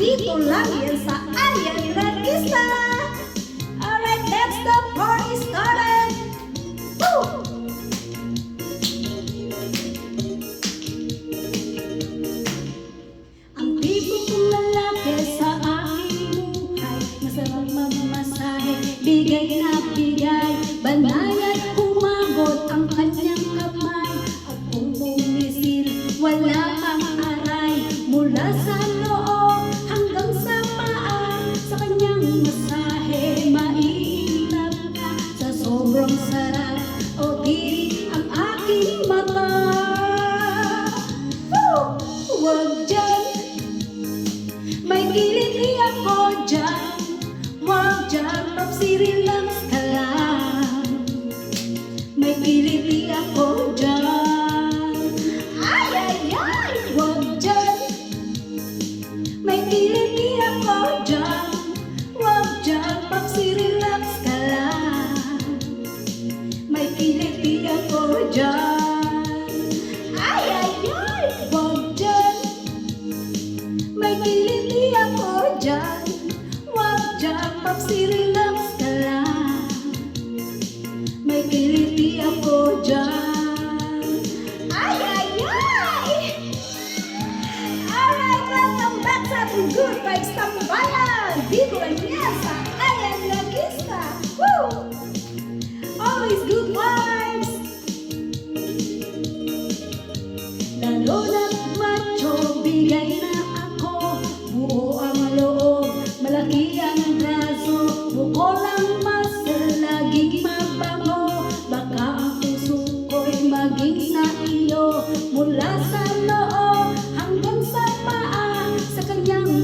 Dito lang yan sa Aryan Regista. Alright, let's the party started. Woo! Ang tipo kong lalaki sa aking buhay Masarap magmasahe, bigay na bigay Banayad kumagot ang kanyang kamay At kung bumisil, wala sarap, o di ang aking mata. Woo! Huwag dyan. May kiliti ako dyan. Huwag dyan Papsirilax ka lang May kiliti ako dyan. Ay, ay, ay Huwag dyan. May kiliti ako dyan ating Good Vibes Tambayan! Dito lang yan sa Ayan Lagista! Woo! Always good vibes! Lalo na't macho, bigay na ako Buo ang loob, malaki ang braso Buko lang muscle, laging mabango Baka ang puso ko'y maging sa iyo Mula sa noo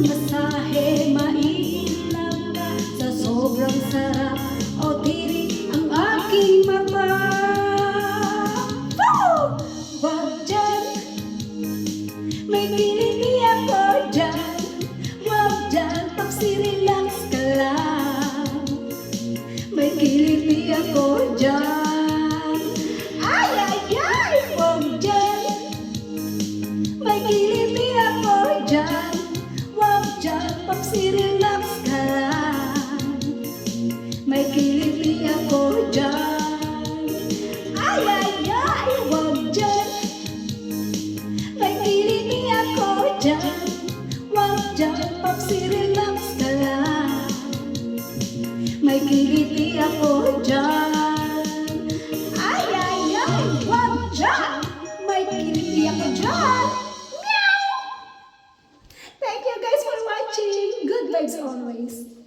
masahe, maiinlove ka. Sa sobrang sarap, o ang aking mata. Woo! Wag may kiliti ako dyan. Huwag dyan, pagsirilax ka May kiliti ako dyan like always.